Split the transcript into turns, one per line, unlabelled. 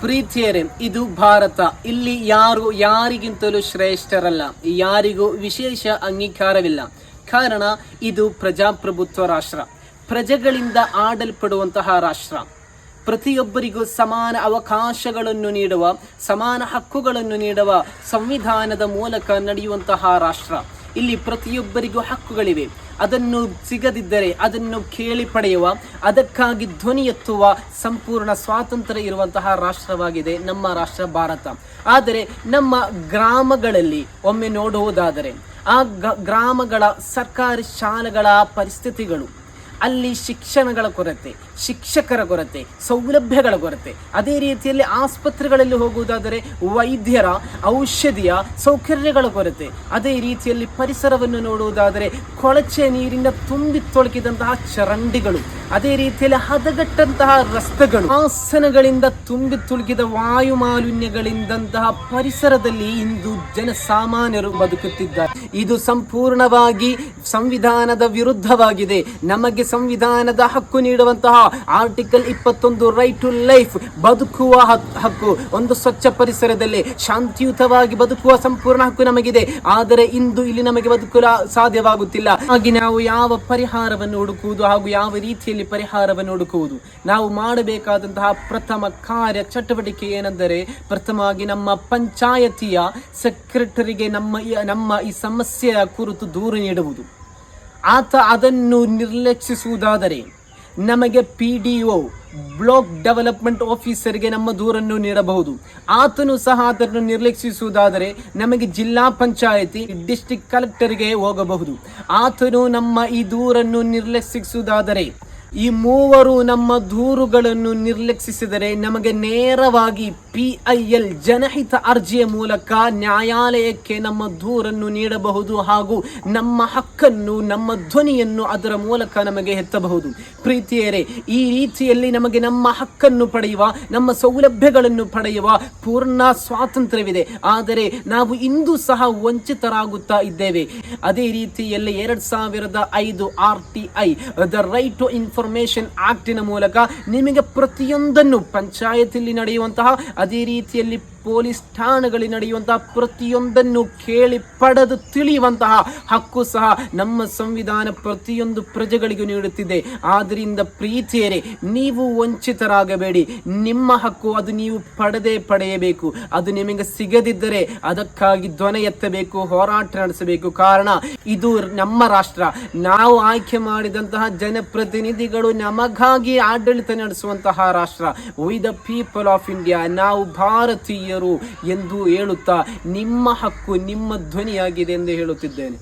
ಪ್ರೀತಿಯರೇ, ಇದು ಭಾರತ. ಇಲ್ಲಿ ಯಾರು ಯಾರಿಗಿಂತಲೂ ಶ್ರೇಷ್ಠರಲ್ಲ. ಯಾರಿಗೂ ವಿಶೇಷ ಅಂಗೀಕಾರವಿಲ್ಲ. ಕಾರಣ, ಇದು ಪ್ರಜಾಪ್ರಭುತ್ವ ರಾಷ್ಟ್ರ. ಪ್ರಜೆಗಳಿಂದ ಆಡಲ್ಪಡುವಂತಹ ರಾಷ್ಟ್ರ. ಪ್ರತಿಯೊಬ್ಬರಿಗೂ ಸಮಾನ ಅವಕಾಶಗಳನ್ನು ನೀಡುವ, ಸಮಾನ ಹಕ್ಕುಗಳನ್ನು ನೀಡುವ ಸಂವಿಧಾನದ ಮೂಲಕ ನಡೆಯುವಂತಹ ರಾಷ್ಟ್ರ. ಇಲ್ಲಿ ಪ್ರತಿಯೊಬ್ಬರಿಗೂ ಹಕ್ಕುಗಳಿವೆ. ಅದನ್ನು ಸಿಗದಿದ್ದರೆ ಅದನ್ನು ಕೇಳಿ ಪಡೆಯುವ, ಅದಕ್ಕಾಗಿ ಧ್ವನಿ ಎತ್ತುವ ಸಂಪೂರ್ಣ ಸ್ವಾತಂತ್ರ್ಯ ಇರುವಂತಹ ರಾಷ್ಟ್ರವಾಗಿದೆ ನಮ್ಮ ರಾಷ್ಟ್ರ ಭಾರತ. ಆದರೆ ನಮ್ಮ ಗ್ರಾಮಗಳಲ್ಲಿ ಒಮ್ಮೆ ನೋಡುವುದಾದರೆ, ಆ ಗ್ರಾಮಗಳ ಸರ್ಕಾರಿ ಶಾಲೆಗಳ ಪರಿಸ್ಥಿತಿಗಳು ಅಲ್ಲಿ ಶಿಕ್ಷಣಗಳ ಕೊರತೆ, ಶಿಕ್ಷಕರ ಕೊರತೆ, ಸೌಲಭ್ಯಗಳ ಕೊರತೆ. ಅದೇ ರೀತಿಯಲ್ಲಿ ಆಸ್ಪತ್ರೆಗಳಲ್ಲಿ ಹೋಗುವುದಾದರೆ ವೈದ್ಯರ, ಔಷಧಿಯ ಸೌಕರ್ಯಗಳ ಕೊರತೆ. ಅದೇ ರೀತಿಯಲ್ಲಿ ಪರಿಸರವನ್ನು ನೋಡುವುದಾದರೆ ಕೊಳಚೆ ನೀರಿನ ತುಂಬಿ ತೊಳಕಿದಂತಹ ಚರಂಡಿಗಳು. ಅದೇ ರೀತಿಯಲ್ಲಿ ಹದಗಟ್ಟಂತಹ ರಸ್ತೆಗಳು ಆಸನಗಳಿಂದ ತುಂಬಿ ತುಳುಕಿದ ವಾಯು ಮಾಲಿನ್ಯಗಳಿಂದಂತಹ ಪರಿಸರದಲ್ಲಿ ಇಂದು ಜನಸಾಮಾನ್ಯರು ಬದುಕುತ್ತಿದ್ದಾರೆ. ಇದು ಸಂಪೂರ್ಣವಾಗಿ ಸಂವಿಧಾನದ ವಿರುದ್ಧವಾಗಿದೆ. ನಮಗೆ ಸಂವಿಧಾನದ ಹಕ್ಕು ನೀಡುವಂತಹ ಆರ್ಟಿಕಲ್ ಇಪ್ಪತ್ತೊಂದು ರೈಟ್ ಟು ಲೈಫ್ ಬದುಕುವ ಹಕ್- ಹಕ್ಕು, ಒಂದು ಸ್ವಚ್ಛ ಪರಿಸರದಲ್ಲಿ ಶಾಂತಿಯುತವಾಗಿ ಬದುಕುವ ಸಂಪೂರ್ಣ ಹಕ್ಕು ನಮಗಿದೆ. ಆದರೆ ಇಂದು ಇಲ್ಲಿ ನಮಗೆ ಬದುಕಲು ಸಾಧ್ಯವಾಗುತ್ತಿಲ್ಲ. ಹಾಗೆ ನಾವು ಯಾವ ಪರಿಹಾರವನ್ನು ಹುಡುಕುವುದು ಹಾಗೂ ಯಾವ ರೀತಿಯಲ್ಲಿ ಪರಿಹಾರವನ್ನು ಹುಡುಕುವುದು. ನಾವು ಮಾಡಬೇಕಾದಂತಹ ಪ್ರಥಮ ಕಾರ್ಯ, ಚಟುವಟಿಕೆ ಏನೆಂದರೆ ಪ್ರಥಮವಾಗಿ ನಮ್ಮ ಪಂಚಾಯತಿಯ ಸೆಕ್ರೆಟರಿಗೆ ನಮ್ಮ ನಮ್ಮ ಈ ಸಮಸ್ಯೆಯ ಕುರಿತು ದೂರು ನೀಡುವುದು. ಆತ ಅದನ್ನು ನಿರ್ಲಕ್ಷಿಸುವುದಾದರೆ ನಮಗೆ P D O block development ಆಫೀಸರ್ಗೆ ನಮ್ಮ ದೂರನ್ನು ನೀಡಬಹುದು. ಆತನು ಸಹ ಅದನ್ನು ನಿರ್ಲಕ್ಷಿಸುವುದಾದರೆ ನಮಗೆ ಜಿಲ್ಲಾ ಪಂಚಾಯತಿ ಡಿಸ್ಟಿಕ್ ಕಲೆಕ್ಟರ್ಗೆ ಹೋಗಬಹುದು. ಆತನು ನಮ್ಮ ಈ ದೂರನ್ನು ನಿರ್ಲಕ್ಷಿಸುವುದಾದರೆ ಈ ಮೂವರು ನಮ್ಮ ದೂರುಗಳನ್ನು ನಿರ್ಲಕ್ಷಿಸಿದರೆ ನಮಗೆ ನೇರವಾಗಿ ಪಿ ಐ ಎಲ್ ಜನಹಿತ ಅರ್ಜಿಯ ಮೂಲಕ ನ್ಯಾಯಾಲಯಕ್ಕೆ ನಮ್ಮ ದೂರನ್ನು ನೀಡಬಹುದು ಹಾಗೂ ನಮ್ಮ ಹಕ್ಕನ್ನು, ನಮ್ಮ ಧ್ವನಿಯನ್ನು ಅದರ ಮೂಲಕ ನಮಗೆ ಎತ್ತಬಹುದು. ಪ್ರೀತಿಯರೇ, ಈ ರೀತಿಯಲ್ಲಿ ನಮಗೆ ನಮ್ಮ ಹಕ್ಕನ್ನು ಪಡೆಯುವ, ನಮ್ಮ ಸೌಲಭ್ಯಗಳನ್ನು ಪಡೆಯುವ ಪೂರ್ಣ ಸ್ವಾತಂತ್ರ್ಯವಿದೆ. ಆದರೆ ನಾವು ಇಂದು ಸಹ ವಂಚಿತರಾಗುತ್ತಾ ಇದ್ದೇವೆ. ಅದೇ ರೀತಿಯಲ್ಲಿ ಎರಡ್ ಸಾವಿರದ ಐದು R T I the right to information ಆಕ್ಟಿನ ಮೂಲಕ ನಿಮಗೆ ಪ್ರತಿಯೊಂದನ್ನು ಪಂಚಾಯತಿಯಲ್ಲಿ ನಡೆಯುವಂತಹ ಅದೇ ರೀತಿಯಲ್ಲಿ ಪೊಲೀಸ್ ಠಾಣೆಗಳಲ್ಲಿ ನಡೆಯುವಂತಹ ಪ್ರತಿಯೊಂದನ್ನು ಕೇಳಿ ಪಡೆದು ತಿಳಿಯುವಂತಹ ಹಕ್ಕು ಸಹ ನಮ್ಮ ಸಂವಿಧಾನ ಪ್ರತಿಯೊಂದು ಪ್ರಜೆಗಳಿಗೂ ನೀಡುತ್ತಿದೆ. ಆದ್ದರಿಂದ ಪ್ರೀತಿಯರೇ, ನೀವು ವಂಚಿತರಾಗಬೇಡಿ. ನಿಮ್ಮ ಹಕ್ಕು ಅದು ನೀವು ಪಡೆದೇ ಪಡೆಯಬೇಕು. ಅದು ನಿಮಗೆ ಸಿಗದಿದ್ದರೆ ಅದಕ್ಕಾಗಿ ಧ್ವನಿ ಎತ್ತಬೇಕು, ಹೋರಾಟ ನಡೆಸಬೇಕು. ಕಾರಣ, ಇದು ನಮ್ಮ ರಾಷ್ಟ್ರ. ನಾವು ಆಯ್ಕೆ ಮಾಡಿದಂತಹ ಜನಪ್ರತಿನಿಧಿಗಳು ನಮಗಾಗಿ ಆಡಳಿತ ನಡೆಸುವಂತಹ ರಾಷ್ಟ್ರ. We the people of India ನಾವು ಭಾರತೀಯರು ಎಂದು ಹೇಳುತ್ತಾ ನಿಮ್ಮ ಹಕ್ಕು ನಿಮ್ಮ ಧ್ವನಿಯಾಗಿದೆ ಎಂದು ಹೇಳುತ್ತಿದ್ದೇನೆ.